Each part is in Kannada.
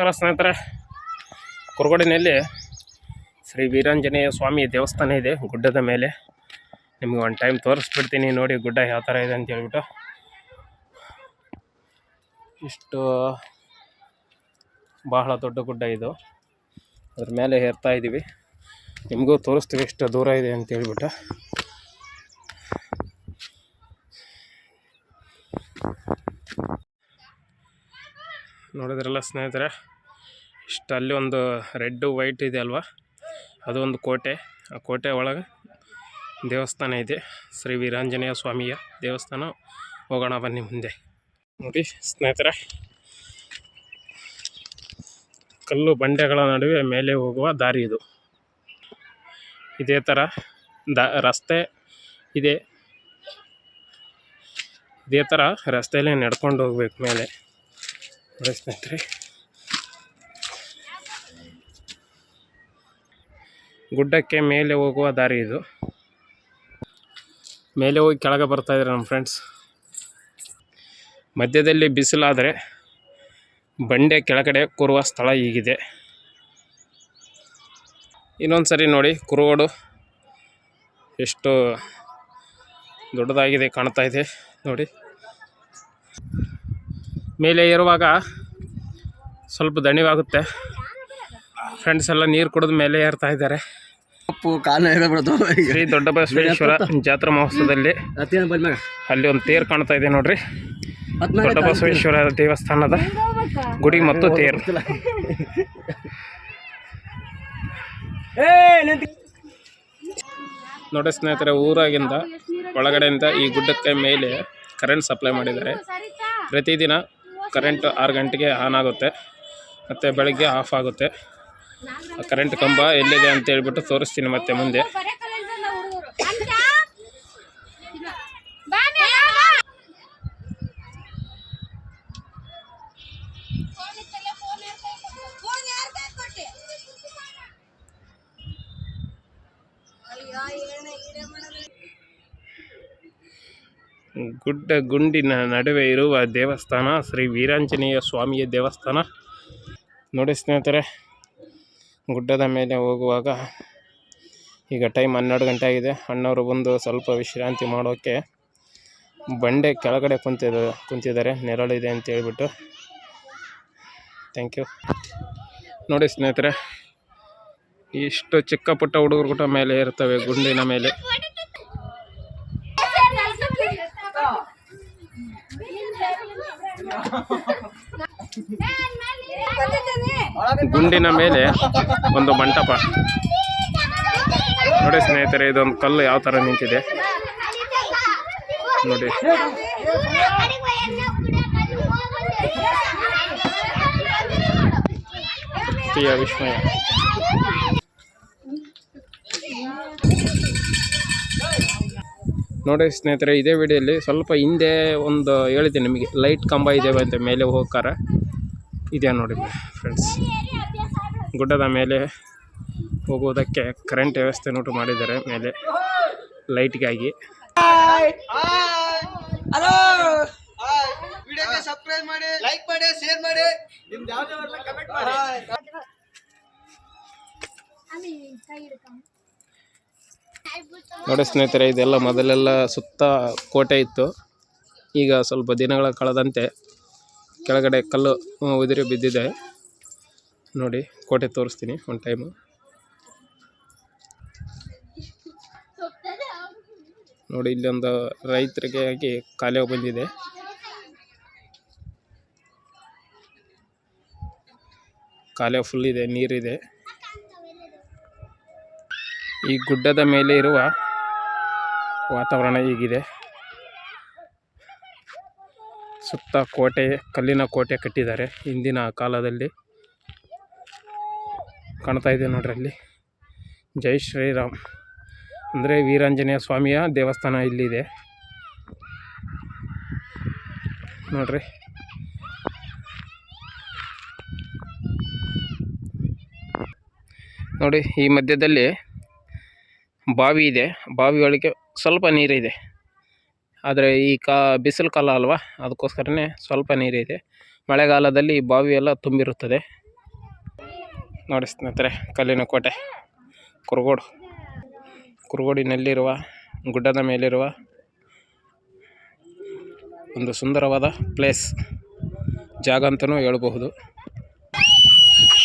ನಮಸ್ಕಾರ ಸ್ನೇಹಿತರೆ. ಕುರುಗೋಡಿನಲ್ಲಿ ಶ್ರೀ ವೀರಾಂಜನೇಯ ಸ್ವಾಮಿ ದೇವಸ್ಥಾನ ಇದೆ ಗುಡ್ಡದ ಮೇಲೆ. ನಿಮಗೆ ಒಂದು ಟೈಮ್ ತೋರಿಸ್ಬಿಡ್ತೀನಿ ನೋಡಿ ಗುಡ್ಡ ಯಾವ ಥರ ಇದೆ ಅಂತ ಹೇಳ್ಬಿಟ್ಟು. ಇಷ್ಟು ಬಹಳ ದೊಡ್ಡ ಗುಡ್ಡ ಇದು. ಅದ್ರ ಮೇಲೆ ಹೇರ್ತಾ ಇದ್ದೀವಿ ನಿಮಗೂ ತೋರಿಸ್ತೀವಿ ಇಷ್ಟು ದೂರ ಇದೆ ಅಂತ ಹೇಳ್ಬಿಟ್ಟು. ನೋಡಿದ್ರಲ್ಲ ಸ್ನೇಹಿತರೆ ಇಷ್ಟು ಅಲ್ಲಿ ಒಂದು ರೆಡ್ಡು ವೈಟ್ ಇದೆ ಅಲ್ವಾ? ಅದು ಒಂದು ಕೋಟೆ. ಆ ಕೋಟೆ ಒಳಗೆ ದೇವಸ್ಥಾನ ಇದೆ. ಶ್ರೀ ವೀರಾಂಜನೇಯ ಸ್ವಾಮಿಯ ದೇವಸ್ಥಾನ. ಹೋಗೋಣ ಬನ್ನಿ ಮುಂದೆ. ನೋಡಿ ಸ್ನೇಹಿತರೆ, ಕಲ್ಲು ಬಂಡೆಗಳ ನಡುವೆ ಮೇಲೆ ಹೋಗುವ ದಾರಿ ಇದು. ಇದೇ ಥರ ದ ರಸ್ತೆ ಇದೆ. ಇದೇ ಥರ ರಸ್ತೆಯಲ್ಲೇ ನಡ್ಕೊಂಡು ಹೋಗ್ಬೇಕು ಮೇಲೆ. ನೋಡಿ ಗುಡ್ಡಕ್ಕೆ ಮೇಲೆ ಹೋಗುವ ದಾರಿ ಇದು. ಮೇಲೆ ಹೋಗಿ ಕೆಳಗೆ ಬರ್ತಾ ಇದ್ದಾರೆ ನಮ್ಮ ಫ್ರೆಂಡ್ಸ್ ಮಧ್ಯದಲ್ಲಿ ಬಿಸಿಲಾದರೆ ಬಂಡೆ ಕೆಳಗಡೆ ಕೂರುವ ಸ್ಥಳ ಈಗಿದೆ ಇನ್ನೊಂದು ಸರಿ ನೋಡಿ, ಕುರುಗೋಡು ಎಷ್ಟು ದೊಡ್ಡದಾಗಿದೆ ಕಾಣ್ತಾ ಇದೆ ನೋಡಿ. ಮೇಲೆ ಏರುವಾಗ ಸ್ವಲ್ಪ ದಣಿವಾಗುತ್ತೆ. ಫ್ರೆಂಡ್ಸ್ ಎಲ್ಲ ನೀರು ಕುಡಿದ ಮೇಲೆ ಏರ್ತಾ ಇದ್ದಾರೆ. ಶ್ರೀ ದೊಡ್ಡ ಬಸವೇಶ್ವರ ಜಾತ್ರಾ ಮಹೋತ್ಸವದಲ್ಲಿ ಅಲ್ಲಿ ಒಂದು ತೇರು ಕಾಣ್ತಾ ಇದೆ ನೋಡ್ರಿ. ದೊಡ್ಡ ಬಸವೇಶ್ವರ ದೇವಸ್ಥಾನದ ಗುಡಿ ಮತ್ತು ತೇರು. ನೋಡಿ ಸ್ನೇಹಿತರೆ ಊರಾಗಿಂದ ಒಳಗಡೆಯಿಂದ ಈ ಗುಡ್ಡಕ್ಕೆ ಮೇಲೆ ಕರೆಂಟ್ ಸಪ್ಲೈ ಮಾಡಿದ್ದಾರೆ. ಪ್ರತಿದಿನ ಕರೆಂಟ್ ಆರು ಗಂಟೆಗೆ ಆನ್ ಆಗುತ್ತೆ. ಮತ್ತು ಬೆಳಗ್ಗೆ ಆಫ್ ಆಗುತ್ತೆ. ಕರೆಂಟ್ ಕಂಬ ಎಲ್ಲಿದೆ ಅಂತ ಹೇಳ್ಬಿಟ್ಟು ತೋರಿಸ್ತೀನಿ ಮತ್ತೆ ಮುಂದೆ. ಗುಡ್ಡ ಗುಂಡಿನ ನಡುವೆ ಇರುವ ದೇವಸ್ಥಾನ ಶ್ರೀ ವೀರಾಂಜನೇಯ ಸ್ವಾಮಿಯ ದೇವಸ್ಥಾನ. ನೋಡಿ ಸ್ನೇಹಿತರೆ, ಗುಡ್ಡದ ಮೇಲೆ ಹೋಗುವಾಗ ಈಗ ಟೈಮ್ ಹನ್ನೆರಡು ಗಂಟೆ ಆಗಿದೆ. ಅಣ್ಣವರು ಬಂದು ಸ್ವಲ್ಪ ವಿಶ್ರಾಂತಿ ಮಾಡೋಕ್ಕೆ ಬಂಡೆ ಕೆಳಗಡೆ ಕುಂತಿದ, ಕುಂತಿದ್ದಾರೆ. ನೆರಳಿದೆ ಅಂತ ಹೇಳಿಬಿಟ್ಟು. ಥ್ಯಾಂಕ್ ಯು ನೋಡಿ ಸ್ನೇಹಿತರೆ ಇಷ್ಟು ಚಿಕ್ಕ ಪುಟ್ಟ ಹುಡುಗರು ಕೂಡ ಮೇಲೆ ಇರ್ತವೆ ಗುಂಡಿನ ಮೇಲೆ. ಗುಂಡಿನ ಮೇಲೆ ಒಂದು ಮಂಟಪ. ನೋಡಿ ಸ್ನೇಹಿತರೆ, ಇದೊಂದು ಕಲ್ಲು ಯಾವ ಥರ ನಿಂತಿದೆ. ನೋಡಿ. ವಿಸ್ಮಯ. ನೋಡಿ ಸ್ನೇಹಿತರೆ, ಇದೇ ವಿಡಿಯೋಲಿ ಸ್ವಲ್ಪ ಹಿಂದೆ ಒಂದು ಹೇಳಿದ್ದೆ ನಿಮಗೆ, ಲೈಟ್ ಕಂಬ ಇದೆ ಅಂತ ಮೇಲೆ ಹೋಗ್ತಾರೆ. ಇದೆ ನೋಡಿ ಫ್ರೆಂಡ್ಸ್ ಗುಡ್ಡದ ಮೇಲೆ ಹೋಗುವುದಕ್ಕೆ ಕರೆಂಟ್ ವ್ಯವಸ್ಥೆ ನೋಟು ಮಾಡಿದ್ದಾರೆ ಮೇಲೆ ಲೈಟ್ಗಾಗಿ ಹಲೋ ವಿಡಿಯೋಗೆ ಸಬ್ಸ್ಕ್ರೈಬ್ ಮಾಡಿ ಲೈಕ್ ಮಾಡಿ ಶೇರ್ ಮಾಡಿ. ನಿಮ್ದು ಯಾವ್ದೇ ಕಮೆಂಟ್ ಮಾಡಿ. ನೋಡಿ ಸ್ನೇಹಿತರೆ ಇದೆಲ್ಲ ಮೊದಲೆಲ್ಲ ಸುತ್ತ ಕೋಟೆ ಇತ್ತು. ಈಗ ಸ್ವಲ್ಪ ದಿನಗಳ ಕಳೆದಂತೆ ಕೆಳಗಡೆ ಕಲ್ಲು ಉದುರಿ ಬಿದ್ದಿದೆ. ನೋಡಿ, ಕೋಟೆ ತೋರಿಸ್ತೀನಿ ಒಂದು ಟೈಮು ನೋಡಿ, ಇಲ್ಲೊಂದು ರೈತರಿಗೆ ಆಗಿ ಕಾಲೇ ಬಂದಿದೆ. ಕಾಲೇ ಫುಲ್ ಇದೆ, ನೀರಿದೆ. ಈ ಗುಡ್ಡದ ಮೇಲೆ ಇರುವ ವಾತಾವರಣ ಹೀಗಿದೆ. ಸುತ್ತ ಕೋಟೆ, ಕಲ್ಲಿನ ಕೋಟೆ ಕಟ್ಟಿದ್ದಾರೆ ಹಿಂದಿನ ಕಾಲದಲ್ಲಿ. ಕಾಣ್ತಾ ಇದೆ ನೋಡ್ರಿ ಅಲ್ಲಿ. ಜೈ ಶ್ರೀರಾಮ್. ಅಂದರೆ ವೀರಾಂಜನೇಯ ಸ್ವಾಮಿಯ ದೇವಸ್ಥಾನ ಇಲ್ಲಿದೆ. ನೋಡ್ರಿ. ನೋಡಿ, ಈ ಮಧ್ಯದಲ್ಲಿ ಬಾವಿ ಇದೆ. ಬಾವಿ ಒಳಗೆ ಸ್ವಲ್ಪ ನೀರಿದೆ. ಆದರೆ ಈ ಕಾ, ಬಿಸಿಲು ಕಾಲ ಅಲ್ವಾ? ಅದಕ್ಕೋಸ್ಕರನೇ ಸ್ವಲ್ಪ ನೀರಿದೆ. ಮಳೆಗಾಲದಲ್ಲಿ ಈ ಬಾವಿಯೆಲ್ಲ ತುಂಬಿರುತ್ತದೆ. ನೋಡಿ ಸ್ನೇಹಿತರೆ ಕಲ್ಲಿನ ಕೋಟೆ, ಕುರುಗೋಡು. ಕುರುಗೋಡಿನಲ್ಲಿರುವ, ಗುಡ್ಡದ ಮೇಲಿರುವ ಒಂದು ಸುಂದರವಾದ ಪ್ಲೇಸ್. ಜಾಗ ಅಂತಲೂ ಹೇಳಬಹುದು.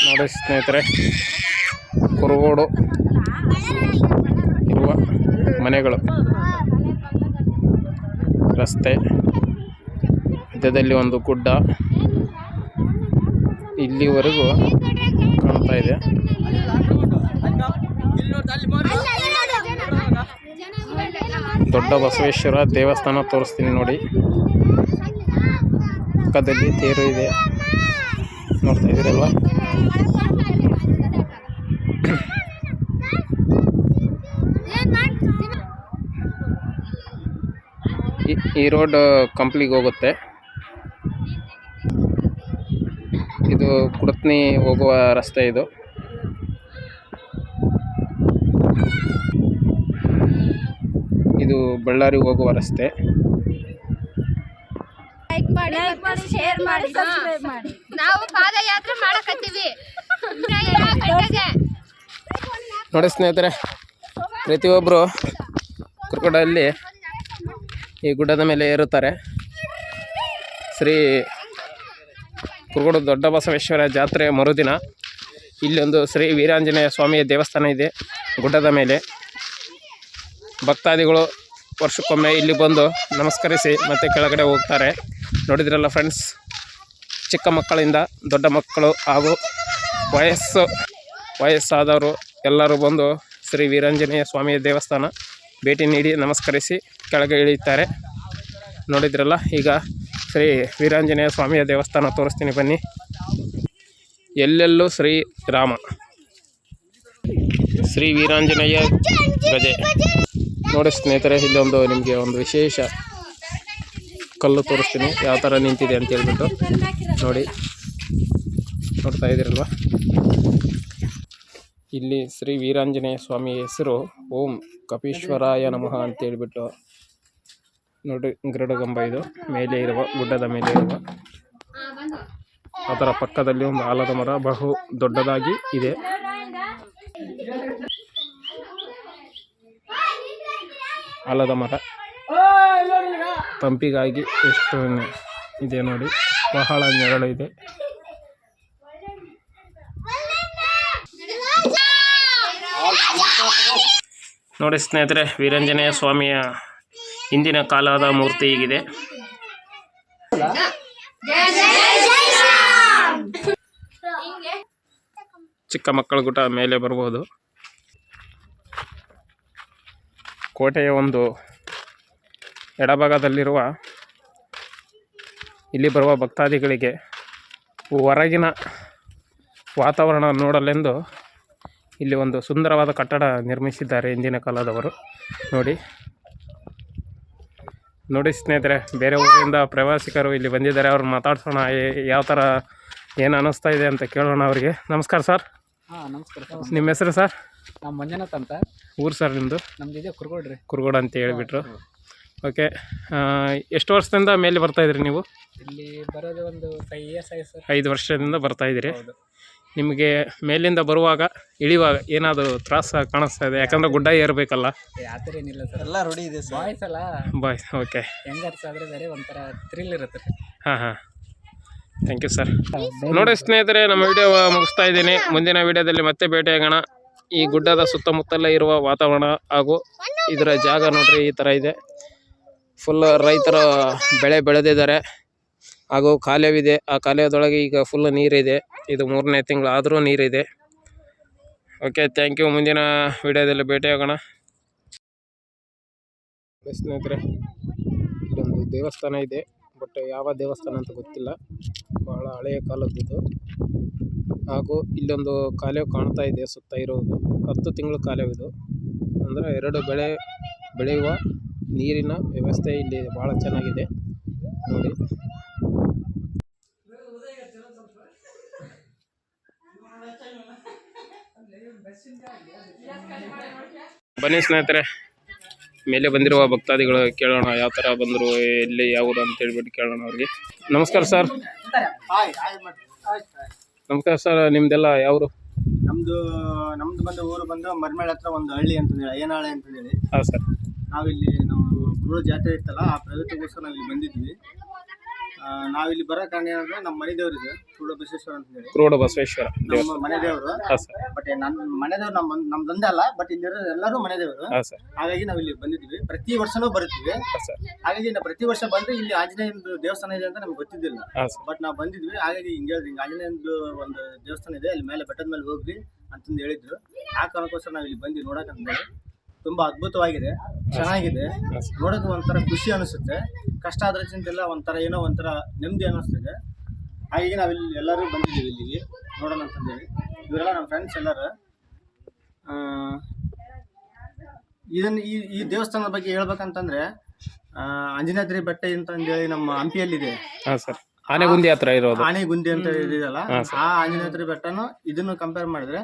ನೋಡಿ ಸ್ನೇಹಿತರೆ, ಕುರುಗೋಡು ಇರುವ ಮನೆಗಳು. ರಸ್ತೆ, ಮಧ್ಯದಲ್ಲಿ ಒಂದು ಗುಡ್ಡ. ಇಲ್ಲಿವರೆಗೂ ಕಾಣ್ತಾ ಇದೆ. ದೊಡ್ಡ ಬಸವೇಶ್ವರ ದೇವಸ್ಥಾನ ತೋರಿಸ್ತೀನಿ ನೋಡಿ. ಪಕ್ಕದಲ್ಲಿ ತೇರು ಇದೆ. ನೋಡ್ತಾ ಇದ್ದೀರಲ್ವಾ? ಈ- ರೋಡ್ ಕಂಪ್ಲಿಗೆ ಹೋಗುತ್ತೆ. ಇದು ಕುಡತ್ನಿ ಹೋಗುವ ರಸ್ತೆ ಇದು. ಇದು ಬಳ್ಳಾರಿ ಹೋಗುವ ರಸ್ತೆ. ಲೈಕ್ ಮಾಡಿ ಶೇರ್ ಮಾಡಿ ಸಬ್ಸ್ಕ್ರೈಬ್ ಮಾಡಿ ನಾವು ಪಾದಯಾತ್ರೆ ಮಾಡಕತ್ತೀವಿ. ನೋಡಿ ಸ್ನೇಹಿತರೆ ಪ್ರತಿಯೊಬ್ಬರು ಕುರುಗೋಡಲ್ಲಿ ಈ ಗುಡ್ಡದ ಮೇಲೆ ಏರುತ್ತಾರೆ. ಶ್ರೀ ಕುರುಗೋಡು ದೊಡ್ಡ ಬಸವೇಶ್ವರ ಜಾತ್ರೆ ಮರುದಿನ ಇಲ್ಲೊಂದು ಶ್ರೀ ವೀರಾಂಜನೇಯ ಸ್ವಾಮಿಯ ದೇವಸ್ಥಾನ ಇದೆ, ಗುಡ್ಡದ ಮೇಲೆ. ಭಕ್ತಾದಿಗಳು ವರ್ಷಕ್ಕೊಮ್ಮೆ ಇಲ್ಲಿ ಬಂದು ನಮಸ್ಕರಿಸಿ ಮತ್ತೆ ಕೆಳಗಡೆ ಹೋಗ್ತಾರೆ. ನೋಡಿದ್ರಲ್ಲ ಫ್ರೆಂಡ್ಸ್ ಚಿಕ್ಕ ಮಕ್ಕಳಿಂದ ದೊಡ್ಡ ಮಕ್ಕಳು ಹಾಗೂ ವಯಸ್ಸು, ವಯಸ್ಸಾದವರು ಎಲ್ಲರೂ ಬಂದು ಶ್ರೀ ವೀರಾಂಜನೇಯ ಸ್ವಾಮಿಯ ದೇವಸ್ಥಾನ ಭೇಟಿ ನೀಡಿ ನಮಸ್ಕರಿಸಿ ಕೆಳಗೆ ಇಳಿಯುತ್ತಾರೆ. ನೋಡಿದ್ರಲ್ಲ, ಈಗ ಶ್ರೀ ವೀರಾಂಜನೇಯ ಸ್ವಾಮಿಯ ದೇವಸ್ಥಾನ ತೋರಿಸ್ತೀನಿ ಬನ್ನಿ. ಎಲ್ಲೆಲ್ಲೂ ಶ್ರೀ ರಾಮ. ಶ್ರೀ ವೀರಾಂಜನೇಯ ಗಜೆ. ನೋಡಿ ಸ್ನೇಹಿತರೆ, ಇಲ್ಲೊಂದು ನಿಮಗೆ ಒಂದು ವಿಶೇಷ ಕಲ್ಲು ತೋರಿಸ್ತೀನಿ. ಯಾವ ಥರ ನಿಂತಿದೆ ಅಂತ ಹೇಳ್ಬಿಟ್ಟು ನೋಡಿ. ನೋಡ್ತಾ ಇದ್ದೀರಲ್ವಾ? ಇಲ್ಲಿ ಶ್ರೀ ವೀರಾಂಜನೇಯ ಸ್ವಾಮಿ ಹೆಸರು ಓಂ ಕಪೀಶ್ವರಾಯ ನಮಃ ಅಂತ ಹೇಳ್ಬಿಟ್ಟು ನೋಡಿ ಗರುಡಗಂಬ ಇದು. ಮೇಲೆ ಇರುವ, ಗುಡ್ಡದ ಮೇಲೆ ಇರುವ. ಅದರ ಪಕ್ಕದಲ್ಲಿ ಒಂದು ಆಲದ ಮರ ಬಹು ದೊಡ್ಡದಾಗಿ ಇದೆ. ಆಲದ ಮರ. ತಂಪಿಗಾಗಿ ಎಷ್ಟು ಇದೆ ನೋಡಿ. ಬಹಳ ನೆರಳು ಇದೆ. ನೋಡಿ ಸ್ನೇಹಿತರೆ, ವೀರಂಜನೇಯ ಸ್ವಾಮಿಯ ಹಿಂದಿನ ಕಾಲದ ಮೂರ್ತಿ ಹೀಗಿದೆ. ಚಿಕ್ಕ ಮಕ್ಕಳ ಗುಟ ಮೇಲೆ ಬರಬಹುದು ಕೋಟೆಯ ಒಂದು ಎಡಭಾಗದಲ್ಲಿರುವ ಇಲ್ಲಿ ಬರುವ ಭಕ್ತಾದಿಗಳಿಗೆ ಹೊರಗಿನ ವಾತಾವರಣ ನೋಡಲೆಂದು ಇಲ್ಲಿ ಒಂದು ಸುಂದರವಾದ ಕಟ್ಟಡ ನಿರ್ಮಿಸಿದ್ದಾರೆ ಹಿಂದಿನ ಕಾಲದವರು. ನೋಡಿ. ನೋಡಿ ಸ್ನೇಹಿತರೆ ಬೇರೆ ಊರಿಂದ ಪ್ರವಾಸಿಗರು ಇಲ್ಲಿ ಬಂದಿದ್ದಾರೆ. ಅವ್ರು ಮಾತಾಡ್ಸೋಣ. ಯಾವ ಥರ ಏನು ಅನ್ನಿಸ್ತಾ ಇದೆ ಅಂತ ಕೇಳೋಣ ಅವರಿಗೆ. ನಮಸ್ಕಾರ ಸರ್. ಹಾಂ ನಮಸ್ಕಾರ ಸರ್. ನಿಮ್ಮ ಹೆಸರು ಸರ್? ನಮ್ಮ ಮಂಜುನಾಥ್ ಅಂತ. ಊರು ಸರ್ ನಿಮ್ಮದು ನಮ್ದು ಇದೆ ಕುರ್ಗೋಡ್ರಿ ಕುರುಗೋಡು ಅಂತ ಹೇಳಿಬಿಟ್ರು. ಓಕೆ. ಎಷ್ಟು ವರ್ಷದಿಂದ ಮೇಲೆ ಬರ್ತಾ ಇದ್ರಿ ನೀವು? ಇಲ್ಲಿ ಬರೋದು ಒಂದು ಫೈವ್ ಇಯರ್ಸ್ ಸರ್. ಐದು ವರ್ಷದಿಂದ ಬರ್ತಾ ಇದ್ದೀರಿ. ನಿಮಗೆ ಮೇಲಿಂದ ಬರುವಾಗ ಇಳಿಯುವಾಗ ಏನಾದರೂ ತ್ರಾಸ ಕಾಣಿಸ್ತಾ ಇದೆ. ಯಾಕಂದ್ರೆ ಗುಡ್ಡ ಏರಬೇಕಲ್ಲ. ಆ ಥರ ಏನಿಲ್ಲ ಸರ್. ಎಲ್ಲ ರೂಢಿ ಇದೆ ಸರ್. ಬಾಯ್ಸ್ ಅಲ್ಲ. ಬಾಯ್ ಓಕೆ ಹೆಂಗರ್ಸ್ ಆದರೆ ಬೇರೆ ಒಂಥರ ಥ್ರಿಲ್ ಇರುತ್ತೆ. ರೀ ಹಾಂ ಹಾಂ. ಥ್ಯಾಂಕ್ ಯು ಸರ್ ನೋಡಿ ಸ್ನೇಹಿತರೆ ನಮ್ಮ ವಿಡಿಯೋ ಮುಗಿಸ್ತಾ ಇದ್ದೀನಿ. ಮುಂದಿನ ವಿಡಿಯೋದಲ್ಲಿ ಮತ್ತೆ ಭೇಟಿಯಾಗೋಣ ಈ ಗುಡ್ಡದ ಸುತ್ತಮುತ್ತಲೇ ಇರುವ ವಾತಾವರಣ ಹಾಗೂ ಇದರ ಜಾಗ ನೋಡ್ರಿ ಈ ಥರ ಇದೆ. ಫುಲ್ ರೈತರ ಬೆಳೆ ಬೆಳೆದಿದ್ದಾರೆ. ಹಾಗೂ ಕಾಲುವೆವಿದೆ ಆ ಕಾಲುವೆದೊಳಗೆ ಈಗ ಫುಲ್ ನೀರಿದೆ. ಇದು ಮೂರನೇ ತಿಂಗಳು ಆದರೂ ನೀರಿದೆ. ಓಕೆ ಥ್ಯಾಂಕ್ ಯು ಮುಂದಿನ ವಿಡಿಯೋದಲ್ಲಿ ಭೇಟಿಯಾಗೋಣ ಸ್ನೇಹಿತರೆ ಇಲ್ಲೊಂದು ದೇವಸ್ಥಾನ ಇದೆ. ಬಟ್ ಯಾವ ದೇವಸ್ಥಾನ ಅಂತ ಗೊತ್ತಿಲ್ಲ. ಬಹಳ ಹಳೆಯ ಕಾಲದ್ದು ಹಾಗೂ ಇಲ್ಲೊಂದು ಕಾಲುವೆ ಕಾಣ್ತಾ ಇದೆ ಸುತ್ತ ಇರೋದು. ಹತ್ತು ತಿಂಗಳು ಕಾಲುವೆ ಇದು. ಅಂದರೆ ಎರಡು ಬೆಳೆ ಬೆಳೆಯುವ ನೀರಿನ ವ್ಯವಸ್ಥೆ ಇಲ್ಲಿ ಭಾಳ ಚೆನ್ನಾಗಿದೆ. ನೋಡಿ. ಬನ್ನಿ ಸ್ನೇಹಿತರೆ ಮೇಲೆ ಬಂದಿರುವ ಭಕ್ತಾದಿಗಳು ಕೇಳೋಣ ಯಾವ ಥರ ಬಂದರು ಎಲ್ಲಿ ಯಾವುದು ಅಂತ ಹೇಳ್ಬಿಟ್ಟು ಕೇಳೋಣ ಅವ್ರಿಗೆ. ನಮಸ್ಕಾರ ಸರ್. ನಮಸ್ಕಾರ ಸರ್ ನಿಮ್ದೆಲ್ಲ ಯಾವರು? ನಮ್ದು ನಮ್ದು ಬಂದು ಊರು ಬಂದು ಮರ್ಮೇಳ ಹತ್ರ ಒಂದು ಹಳ್ಳಿ ಅಂತಂದೇಳಿ ಅಂತ ಹೇಳಿ. ಹಾಂ ಸರ್. ನಾವಿಲ್ಲಿ ನಮ್ಮ ಗುರು ಜಾತ್ರೆ ಇತ್ತಲ್ಲ ಆ ಪ್ರಗತಿಗೋಸ್ಕರ ನಾವಿಲ್ಲಿ ಬಂದಿದ್ವಿ. ನಾವಿಲ್ಲಿ ಬರೋ ಕಾರಣ ಏನಂದ್ರೆ ನಮ್ಮ ಮನೆ ದೇವ್ರಿದೆ ಚೂಡ ಬಸವೇಶ್ವರ ಅಂತ ಹೇಳಿ. ಕ್ರೋಡ ಬಸವೇಶ್ವರ ನಮ್ಮ ಮನೆ ದೇವರು. ಹಾಂ ಸರ್. ಬಟ್ ನನ್ನ ಮನೆ ದೇವ್ರು ನಮ್ಮ ನಮ್ದೊಂದೇ ಅಲ್ಲ ಬಟ್ ಇಲ್ಲಿರೋ ಎಲ್ಲರೂ ಮನೆ ದೇವರು. ಹಾಂ ಸರ್. ಹಾಗಾಗಿ ನಾವು ಇಲ್ಲಿ ಬಂದಿದ್ವಿ. ಪ್ರತಿ ವರ್ಷನೂ ಬರುತ್ತೀವಿ. ಹಾಂ ಸರ್. ಹಾಗಾಗಿ ನಾವು ಪ್ರತಿ ವರ್ಷ ಬಂದ್ರೆ ಇಲ್ಲಿ ಆಂಜನೇಯಂದು ದೇವಸ್ಥಾನ ಇದೆ ಅಂತ ನಮ್ಗೆ ಗೊತ್ತಿದ್ದಿಲ್ಲ. ಹಾಂ ಸರ್. ಬಟ್ ನಾವು ಬಂದಿದ್ವಿ. ಹಾಗಾಗಿ ಹಿಂಗೆ ಹೇಳಿದ್ವಿ ಹಿಂಗೆ ಆಂಜನೇಯಂದು ಒಂದು ದೇವಸ್ಥಾನ ಇದೆ ಅಲ್ಲಿ ಮೇಲೆ ಬೆಟ್ಟದ ಮೇಲೆ ಹೋಗ್ರಿ ಅಂತಂದು ಹೇಳಿದ್ರು. ಆ ಕಾರಣಕ್ಕೋಸ್ಕರ ನಾವು ಇಲ್ಲಿ ಬಂದು ನೋಡಕ್ಕಂತ ತುಂಬಾ ಅದ್ಭುತವಾಗಿದೆ ಚೆನ್ನಾಗಿದೆ. ನೋಡೋಕೆ ಒಂಥರ ಖುಷಿ ಅನಿಸುತ್ತೆ. ಕಷ್ಟ ಆದ್ರೆ ಚಿಂತೆಲ್ಲ ಒಂಥರ ಏನೋ ಒಂಥರ ನೆಮ್ಮದಿ ಅನ್ನಿಸ್ತಿದೆ ಹಾಗಾಗಿ ನಾವಿಲ್ಲಿ ಎಲ್ಲರೂ ಬಂದಿದ್ದೀವಿ ಇಲ್ಲಿಗೆ. ನೋಡೋಣ ಅಂತಂದೇಳಿ. ಇವರೆಲ್ಲ ನಮ್ಮ ಫ್ರೆಂಡ್ಸ್ ಎಲ್ಲರ. ಇದನ್ನ ಈ ಈ ದೇವಸ್ಥಾನದ ಬಗ್ಗೆ ಹೇಳ್ಬೇಕಂತಂದ್ರೆ ಅಂಜನಾದ್ರಿ ಬೆಟ್ಟ ಅಂತಂದೇಳಿ ನಮ್ಮ ಹಂಪಿಯಲ್ಲಿದೆ. ಇದೆ ಸರ್. ಆನೆಗುಂದಿ ಹತ್ರ ಇರೋದು. ಆನೆಗುಂದಿ ಅಂತ ಇದೆಯಲ್ಲ ಆ ಆಂಜನೇಯದ್ರಿ ಬೆಟ್ಟನು ಇದನ್ನು ಕಂಪೇರ್ ಮಾಡಿದ್ರೆ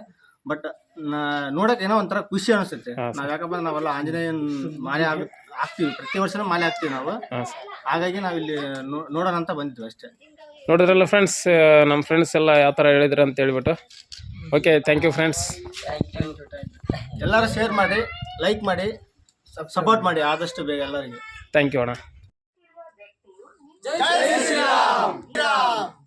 ಬಟ್ ನೋಡಕ್ ಏನೋ ಒಂಥರ ಖುಷಿ ಅನಿಸುತ್ತೆ. ನಾವ್ ಯಾಕಪ್ಪ ಅಂದ್ರೆ ನಾವೆಲ್ಲ ಆಂಜನೇಯನ್ ಮಾಲೆ ಆಗ್ ಹಾಕ್ತಿವಿ. ಪ್ರತಿ ವರ್ಷನೂ ಮಾಲೆ ಹಾಕ್ತಿವಿ ನಾವು. ಹಾಗಾಗಿ ನಾವಿಲ್ಲಿ ನೋ- ನೋಡೋಣ ಅಂತ ಬಂದಿದ್ವಿ ಅಷ್ಟೇ. ನೋಡಿದ್ರಲ್ಲ ಫ್ರೆಂಡ್ಸ್ ನಮ್ಮ ಫ್ರೆಂಡ್ಸ್ ಎಲ್ಲ ಯಾವ ಥರ ಹೇಳಿದ್ರು ಅಂತ ಹೇಳ್ಬಿಟ್ಟು. ಓಕೆ ಥ್ಯಾಂಕ್ ಯು ಫ್ರೆಂಡ್ಸ್ ಎಲ್ಲರೂ ಶೇರ್ ಮಾಡಿ ಲೈಕ್ ಮಾಡಿ ಸಪೋರ್ಟ್ ಮಾಡಿ ಆದಷ್ಟು ಬೇಗ ಎಲ್ಲರಿಗೆ. ಥ್ಯಾಂಕ್ ಯು ಅಣ್ಣ. ಜೈ ಶ್ರೀರಾಮ್.